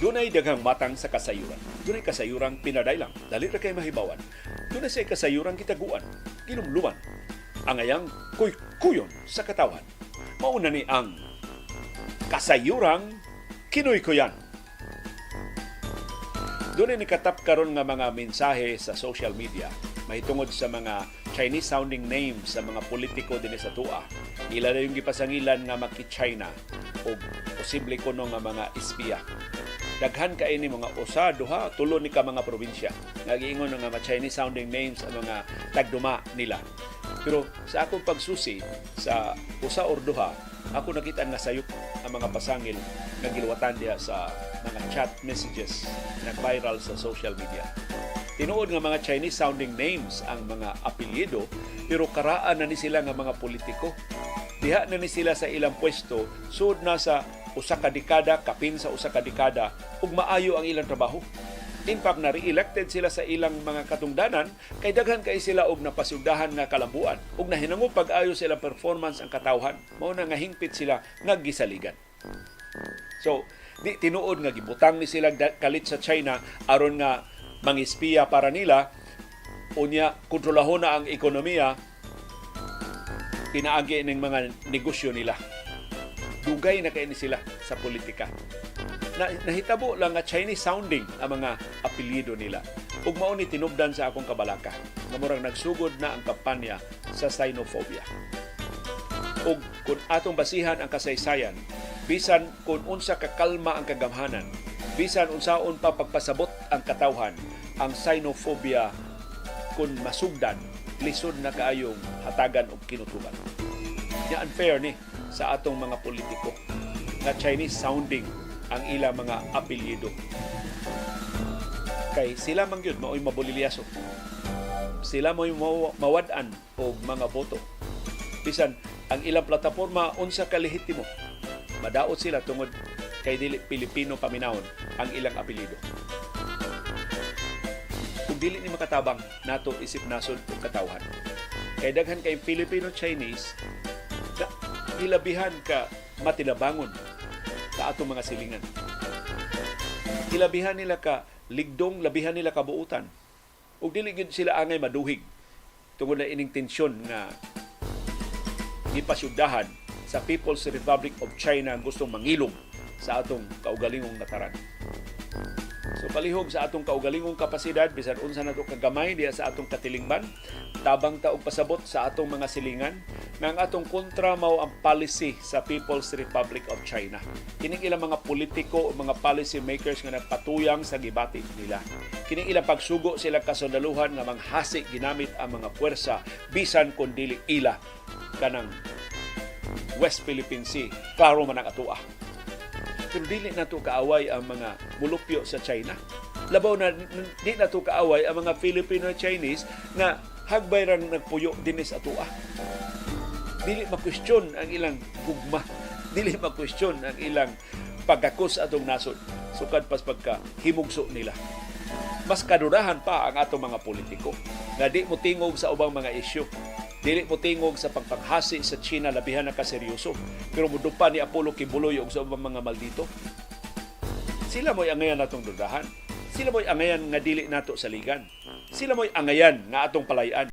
Dunay daghang matang sa kasayuran. Dunay kasayuran pinadailang, dali ra kay mahibawan. Dunay say kasayuran kitaguan, kinumluman. Ang ayang kuy-kuyon sa katawan. Mauna ni ang kasayurang kinoy-kuyan. Doon ni katap karon nga mga mensahe sa social media mahitungod sa mga Chinese sounding names sa mga politiko din sa tua. Ila na yung gipasangilan nga maki-China o posible kuno nga mga espiya. Daghan ka ini mga usa, duha, tulo ni ka mga probinsya. Nga mga Chinese sounding names ang mga tagduma nila. Pero sa akong pagsusi sa usa or duha, ako nakita nga sayop ang mga pasangil nga giluwatan diha sa mga chat messages na viral sa social media. Tinuod nga mga Chinese sounding names ang mga apelyido pero karaan na ni sila nga mga politiko. Diha na ni sila sa ilang pwesto sud na sa usa ka dekada, kapin sa usa ka dekada ug maayo ang ilang trabaho. In fact, na re-elected sila sa ilang mga katungdanan kay daghan kay sila og napasugdahan nga kalambuan ug nahinangop pag-ayo sila performance ang katawhan. Mao na nga hingpit sila nga gisaligan. So, di tinuod nga gibutang ni sila kalit sa China aron nga mangispiya para nila unya kontrolahon na ang ekonomiya pinaagi ng mga negosyo nila. Dugay na kay sila sa politika. Na, nahitabo lang nga Chinese sounding ang mga apelyido nila. Ug mao ni tinubdan sa akong kabalaka nga murang nagsugod na ang kampanya sa xenophobia. Ug kung atong basihan ang kasaysayan, bisan kung unsa kakalma ang kagamhanan, bisan unsaon pa pagpasabot ang katawhan, ang xenophobia kung masugdan, lisod na kaayong hatagan og kinutuban. Ya unfair ni sa atong mga politiko nga Chinese sounding ang ila mga apelyido. Kay sila man gyud mao'y mabulilyaso. Sila mo'y maw- mawad-an og mga boto. Bisan ang ilang plataporma unsa ka lehitimo. Madaot sila tungod kay dili Pilipino paminawon ang ilang apelyido. Kung dili ni makatabang nato isip nasod ug katawhan. Kay daghan kay Filipino-Chinese na hilabihan ka matinabangon sa atong mga silingan. Hilabihan nila ka ligdong, labihan nila kabuutan. Ug dili gyud sila angay maduhig tungod na ining tensyon nga gipasyudahan sa People's Republic of China gustong mangilog sa atong kaugalingong nataran. Palihog sa atong kaugalingong kapasidad bisan unsa nato kagamay diya sa atong katilingban, tabang ta og pasabot sa atong mga silingan nga atong kontra mao ang policy sa People's Republic of China. Kining ilang mga politiko o mga policy makers nga nagpatuyang sa gibati nila. Kining ilang pagsugo sila kasundaluhan nga manghasik ginamit ang mga puwersa bisan kun dili ila kanang West Philippine Sea. Klaro man ang atua pero dili na to kaaway ang mga mulupyo sa China. Labaw na di na to kaaway ang mga Filipino-Chinese na hagbay rang nagpuyo dinis atua. Dili makwestiyon ang ilang gugma. Dili makwestiyon ang ilang pagkakos atong nasod. Sukad pas pagka himugso nila. Mas kadurahan pa ang atong mga politiko nga di mo tingog sa ubang mga isyu. Dili mo tingog sa pagpanghasi sa China labihan na kaseryoso. Pero mudupa ni Apollo Kibuloy og sa mga maldito. Sila mo'y angayan natong dudahan. Sila mo'y angayan nga dili nato saligan. Sila mo'y angayan nga atong palayan.